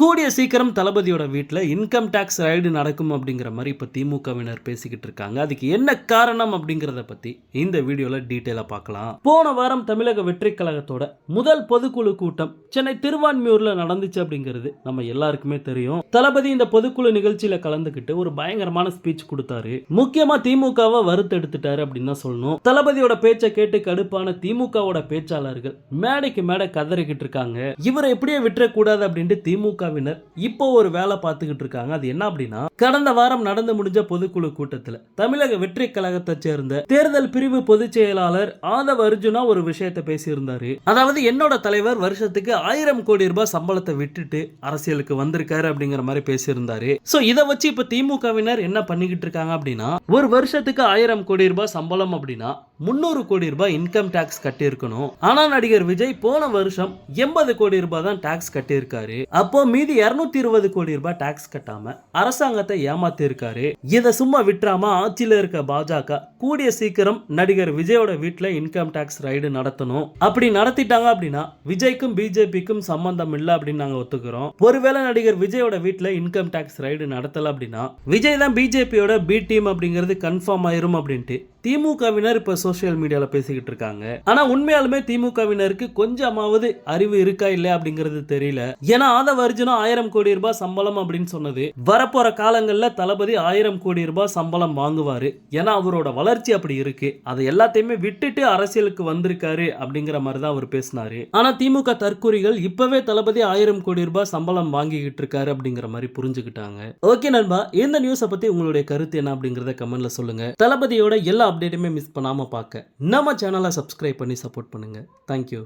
கூடிய சீக்கிரம் தளபதியோட வீட்டில் இன்கம் டேக்ஸ் ரைடு நடக்கும் அப்படிங்கிற மாதிரி இப்போ திமுகவினர் பேசிக்கிட்டு இருக்காங்க. அதுக்கு என்ன காரணம் அப்படிங்கிறத பற்றி இந்த வீடியோவில் டீட்டெயிலாக பார்க்கலாம். போன வாரம் தமிழக வெற்றி கழகத்தோட முதல் பொதுக்குழு கூட்டம் சென்னை திருவான்மியூரில் நடந்துச்சு அப்படிங்கிறது நம்ம எல்லாருக்குமே தெரியும். தளபதி இந்த பொதுக்குழு நிகழ்ச்சியில் கலந்துக்கிட்டு ஒரு பயங்கரமான ஸ்பீச் கொடுத்தாரு. முக்கியமாக திமுகவை வறுத்தெடுத்துட்டாரு அப்படின்னு தான் சொல்லணும். தளபதியோட பேச்சை கேட்டு கடுப்பான திமுகவோட பேச்சாளர்கள் மேடைக்கு மேடை கதறிக்கிட்டு இருக்காங்க. இவரை எப்படியே விட்டுறக்கூடாது அப்படின்ட்டு திமுகவினர் இப்போ ஒரு வேலை பார்த்துக்கிட்டு இருக்காங்க. அது என்ன அப்படின்னா கடந்த வாரம் நடந்து முடிஞ்ச பொதுக்குழு கூட்டத்தில் தமிழக வெற்றி கழகத்தை சேர்ந்த தேர்தல் பிரிவு பொதுச் செயலாளர் ஆதவ அர்ஜுனா ஒரு விஷயத்தை பேசியிருந்தாரு. அதாவது என்னோட தலைவர் வருஷத்துக்கு ஆயிரம் கோடி ரூபாய் சம்பளத்தை விட்டுட்டு அரசியலுக்கு வந்திருக்காரு அப்படிங்கிற மாதிரி பேசியிருந்தாரு. சோ இதை வச்சு இப்ப திமுகவினர் என்ன பண்ணிக்கிட்டு இருக்காங்க அப்படின்னா ஒரு வருஷத்துக்கு ஆயிரம் கோடி ரூபாய் சம்பளம் அப்படின்னா முந்நூறு கோடி ரூபாய் இன்கம் டேக்ஸ் கட்டியிருக்கணும். ஆனா நடிகர் விஜய் போன வருஷம் எண்பது கோடி ரூபாய் தான் டேக்ஸ் கட்டியிருக்காரு. அப்போ மீதி இருநூத்தி இருபது கோடி ரூபாய் டாக்ஸ் கட்டாம அரசாங்கத்தை ஏமாத்தி இருக்காரு இதை சும்மா விட்டுறாம ஆட்சியில இருக்க பாஜக கூடிய சீக்கிரம் நடிகர் விஜயோட வீட்டில் இன்கம் டேக்ஸ் ரைடு நடத்தணும். அப்படி நடத்திட்டாங்க அப்படின்னா விஜய்க்கும் பிஜேபிக்கும் சம்பந்தம் இல்லை அப்படின்னு நாங்கள் ஒத்துக்கிறோம். ஒருவேளை நடிகர் விஜயோட வீட்டில் இன்கம் டேக்ஸ் ரைடு நடத்தல அப்படின்னா விஜய் தான் பிஜேபியோட பி டீம் அப்படிங்கிறது கன்ஃபார்ம் ஆயிரும் அப்படின்ட்டு திமுகவினர் இப்ப சோசியல் மீடியால பேசிக்கிட்டு இருக்காங்க. ஆனா உண்மையாலுமே திமுகவினருக்கு கொஞ்சமாவது அறிவு இருக்கா இல்லையா அப்படிங்கிறது தெரியல. ஏன்னா ஆதவ அர்ஜுனா ஆயிரம் கோடி ரூபாய் சம்பளம் அப்படின்னு சொன்னது வரப்போற காலங்கள்ல தளபதி ஆயிரம் கோடி ரூபாய் சம்பளம் வாங்குவாரு. ஏன்னா அவரோட வளர்ச்சி வளர்ச்சி அப்படி இருக்கு. அதை எல்லாத்தையுமே விட்டுட்டு அரசியலுக்கு வந்திருக்காரு அப்படிங்கிற மாதிரி தான் அவர் பேசினாரு. ஆனா திமுக தற்கூறிகள் இப்பவே தளபதி ஆயிரம் கோடி ரூபாய் சம்பளம் வாங்கிக்கிட்டு இருக்காரு அப்படிங்கிற மாதிரி புரிஞ்சுக்கிட்டாங்க. ஓகே நண்பா இந்த நியூஸை பத்தி உங்களுடைய கருத்து என்ன அப்படிங்கறத கமெண்ட்ல சொல்லுங்க. தளபதியோட எல்லா அப்டேட்டுமே மிஸ் பண்ணாம பார்க்க. நம்ம சேனலை சப்ஸ்கிரைப் பண்ணி சப்போர்ட் பண்ணுங்க. தேங்க்யூ